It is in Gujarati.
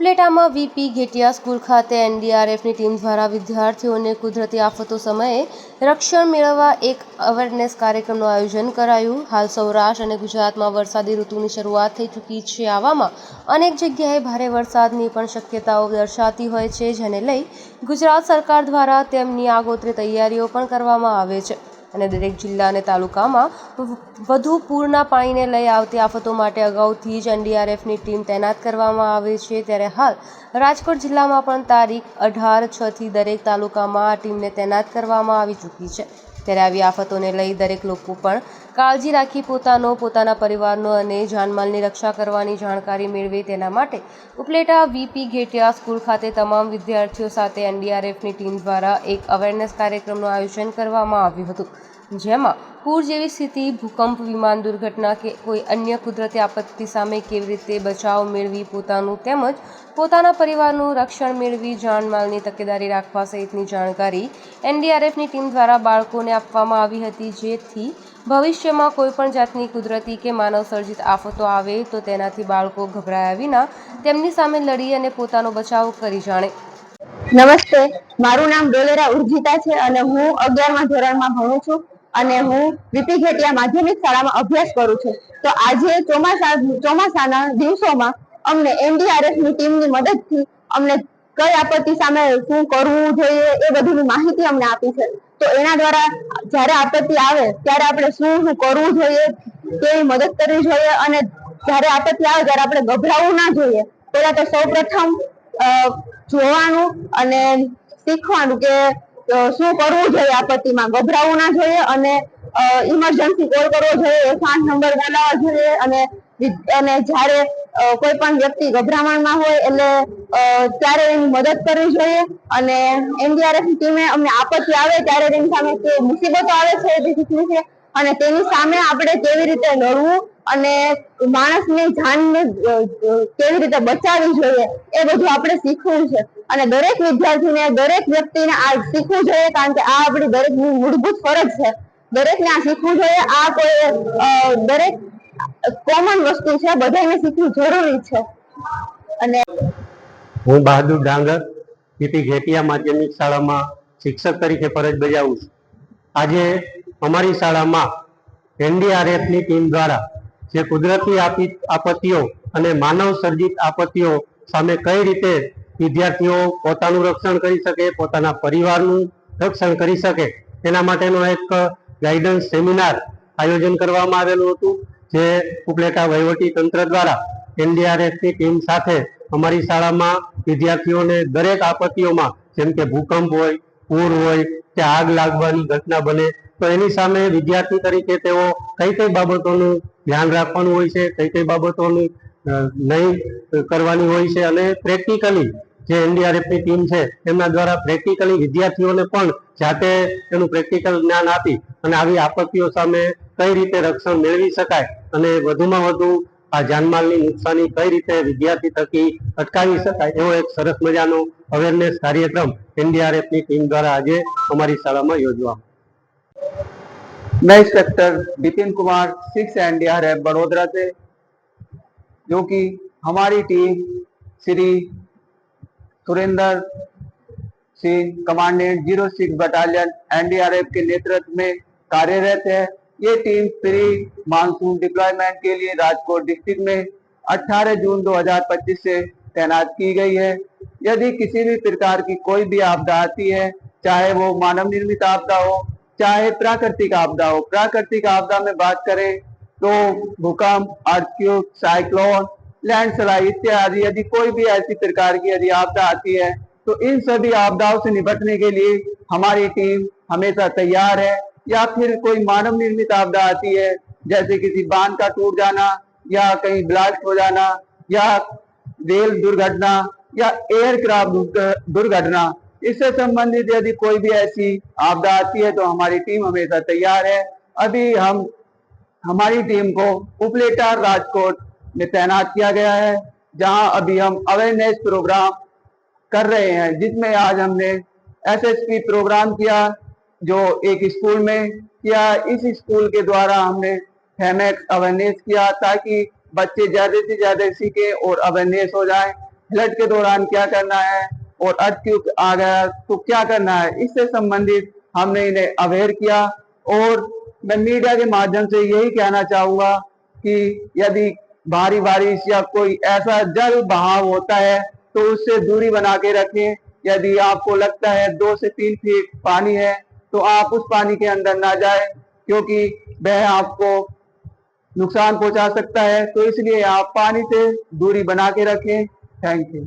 ઉપલેટામાં વીપી ઘેટિયા સ્કૂલ ખાતે એનડીઆરએફની ટીમ દ્વારા વિદ્યાર્થીઓને કુદરતી આફતો સમયે રક્ષણ મેળવવા એક અવેરનેસ કાર્યક્રમનું આયોજન કરાયું. હાલ સૌરાષ્ટ્ર અને ગુજરાતમાં વરસાદી ઋતુની શરૂઆત થઈ ચૂકી છે. આવામાં અનેક જગ્યાએ ભારે વરસાદની પણ શક્યતાઓ દર્શાતી હોય છે, જેને લઈ ગુજરાત સરકાર દ્વારા તેમની આગોતરી તૈયારીઓ પણ કરવામાં આવે છે. અને દરેક જિલ્લા અને તાલુકામાં વધુ પૂરના પાણીને લઈ આવતી આફતો માટે અગાઉથી જ એનડીઆરએફની ટીમ તૈનાત કરવામાં આવે છે. ત્યારે હાલ રાજકોટ જિલ્લામાં પણ તારીખ અઢાર છથી દરેક તાલુકામાં આ ટીમને તૈનાત કરવામાં આવી ચૂકી છે. ત્યારે આવી આફતોને લઈ દરેક લોકો પણ કાળજી રાખી પોતાનો, પોતાના પરિવારનો અને જાનમાલની રક્ષા કરવાની જાણકારી મેળવે તેના માટે ઉપલેટા વીપી ઘેટિયા સ્કૂલ ખાતે તમામ વિદ્યાર્થીઓ સાથે એનડીઆરએફની ટીમ દ્વારા એક અવેરનેસ કાર્યક્રમનું આયોજન કરવામાં આવ્યું હતું. જેમાં પૂર જેવી સ્થિતિ, ભૂકંપ, વિમાન દુર્ઘટના કે કોઈ અન્ય કુદરતી આપત્તિ સામે કેવી રીતે બચાવ મેળવી પોતાનું તેમજ પોતાના પરિવારનું રક્ષણ મેળવી જાનમાલની તકેદારી રાખવા સહિતની જાણકારી એનડીઆરએફની ટીમ દ્વારા બાળકોને આપવામાં આવી હતી. જેથી ભવિષ્યમાં કોઈપણ જાતની કુદરતી કે માનવ સર્જિત આફતો આવે તો તેનાથી બાળકો ગભરાયા વિના તેમની સામે લડી અને પોતાનો બચાવ કરી જાણે. નમસ્તે, મારું નામ ડોલેરા ઉર્જિતા છે અને હું અગિયારમા ધોરણમાં ભણું છું. અને હું વીપી ઘેટિયા માધ્યમિક શાળામાં અભ્યાસ કરું છું. તો આજે ચોમાસા ચોમાસાના દિવસોમાં અમને એનડીઆરએફની ટીમની મદદથી અમને કઈ આપત્તિ સામે શું કરવું જોઈએ એ બધીની માહિતી અમને આપી છે. તો એના દ્વારા જ્યારે આપત્તિ આવે ત્યારે આપણે શું શું કરવું જોઈએ કેવી મદદ કરવી જોઈએ અને જ્યારે આપત્તિ આવે ત્યારે આપણે ગભરાવું ના જોઈએ. પહેલા તો સૌપ્રથમ અ, જોવાનું અને શીખવાનું કે શું કરવું જોઈએ આપત્તિમાં? ગભરાવું ના જોઈએ અને ઇમરજન્સી કોલ કરવો જોઈએ એકસો નંબર બોલાવવા જોઈએ અને અને જ્યારે કોઈ પણ વ્યક્તિ ગભરામણમાં હોય એટલે ત્યારે એની મદદ કરવી જોઈએ અને એનડીઆરએફની ટીમે અમને આપત્તિ આવે ત્યારે તેની સામે મુસીબતો આવે છે અને તેની સામે આપણે કેવી રીતે લડવું અને માણસની જાનને કેવી રીતે બચાવવી જોઈએ એ બધું આપણે શીખવું છે. અને દરેક વિદ્યાર્થીને, દરેક વ્યક્તિને આ શીખવું જોઈએ કારણ કે આ આપણી દરેકની મૂળભૂત ફરજ છે. દરેકને આ શીખવું જોઈએ. આ કોઈ દરેક કોમન વસ્તુ છે. બધાને શીખવું જરૂરી છે. અને હું બહાદુર ડાંગર, પીપી ઘેટિયા માધ્યમિક શાળામાં શિક્ષક તરીકે ફરજ બજાવું છું. આજે અમારી શાળામાં એનડીઆરએફની ટીમ દ્વારા જે કુદરતી આપત્તિઓ અને માનવ સર્જિત આપત્તિઓ સામે કઈ રીતે વિદ્યાર્થીઓ પોતાનું રક્ષણ કરી શકે, પોતાના પરિવારનું રક્ષણ કરી શકે, તેના માટેનો એક ગાઈડન્સ સેમિનાર આયોજન કરવામાં આવેલું હતું, જે ઉપલેટા વહીવટી તંત્ર દ્વારા એનડીઆરએફની ટીમ સાથે અમારી શાળામાં વિદ્યાર્થીઓને દરેક આપત્તિઓમાં, જેમ કે ભૂકંપ હોય, પૂર હોય, કે આગ લાગવાની ઘટના બને તો એની સામે વિદ્યાર્થી તરીકે તેઓ કઈ કઈ બાબતોનું ધ્યાન રાખવાનું હોય છે, કઈ કઈ બાબતોનું નહીં કરવાની હોય છે અને પ્રેક્ટિકલી જે એનડીઆરએફની ટીમ છે, એમના દ્વારા પ્રેક્ટિકલી વિદ્યાર્થીઓને પણ જાતે એનું પ્રેક્ટિકલ જ્ઞાન આપી અને આવી આપત્તિઓ સામે કઈ રીતે રક્ષણ મેળવી શકાય અને વધુમાં વધુ આ જાનમાલની નુકસાની કઈ રીતે વિદ્યાર્થી થકી અટકાવી શકાય એવો એક સરસ મજાનો અવેરનેસ કાર્યક્રમ એનડીઆરએફની ટીમ દ્વારા આજે અમારી શાળામાં યોજવામાં मैं inspector Vipin Kumar six NDRF Vadodara से, जो कि हमारी team Shri Surendra Singh commandant zero six battalion NDRF के नेतृत्व में कार्यरत है। ये टीम प्री मानसून डिप्लॉयमेंट के लिए राजकोट डिस्ट्रिक्ट में 18 जून 2025 से तैनात की गई है। यदि किसी भी प्रकार की कोई भी आपदा आती है, चाहे वो मानव निर्मित आपदा हो चाहे प्राकृतिक आपदा हो, प्राकृतिक आपदा में बात करें तो भूकंप अर्थक्यूक साइक्लोन, लैंडस्लाइड इत्यादि, यदि कोई भी ऐसी प्रकार की यदि आपदा आती है तो इन सभी आपदाओं से निपटने के लिए हमारी टीम हमेशा तैयार है। या फिर कोई मानव निर्मित आपदा आती है, जैसे किसी बाँध का टूट जाना, या कहीं ब्लास्ट हो जाना, या रेल दुर्घटना, या एयरक्राफ्ट दुर्घटना इससे संबंधित यदि कोई भी ऐसी आपदा आती है तो हमारी टीम हमेशा तैयार है। अभी हम, हमारी टीम को उपलेटा राजकोट में तैनात किया गया है, जहाँ अभी हम अवेयरनेस प्रोग्राम कर रहे हैं, जिसमें आज हमने एसएसपी प्रोग्राम किया, जो एक स्कूल में किया। इस स्कूल के द्वारा हमने फेमेक्स अवेयरनेस किया, ताकि बच्चे ज़्यादा से ज़्यादा सीखे और अवेयरनेस हो जाए। फ्लड के दौरान क्या करना है? और अर्थ आ गया तो क्या करना है? इससे संबंधित हमने इन्हें अवेयर किया और मैं मीडिया के माध्यम से यही कहना चाहूँगा कि यदि भारी बारिश या कोई ऐसा जल बहाव होता है तो उससे दूरी बना के रखें। यदि आपको लगता है दो से तीन फीट पानी है तो आप उस पानी के अंदर ना जाए, क्योंकि वह आपको नुकसान पहुँचा सकता है। तो इसलिए आप पानी से दूरी बना के रखें। Thank you.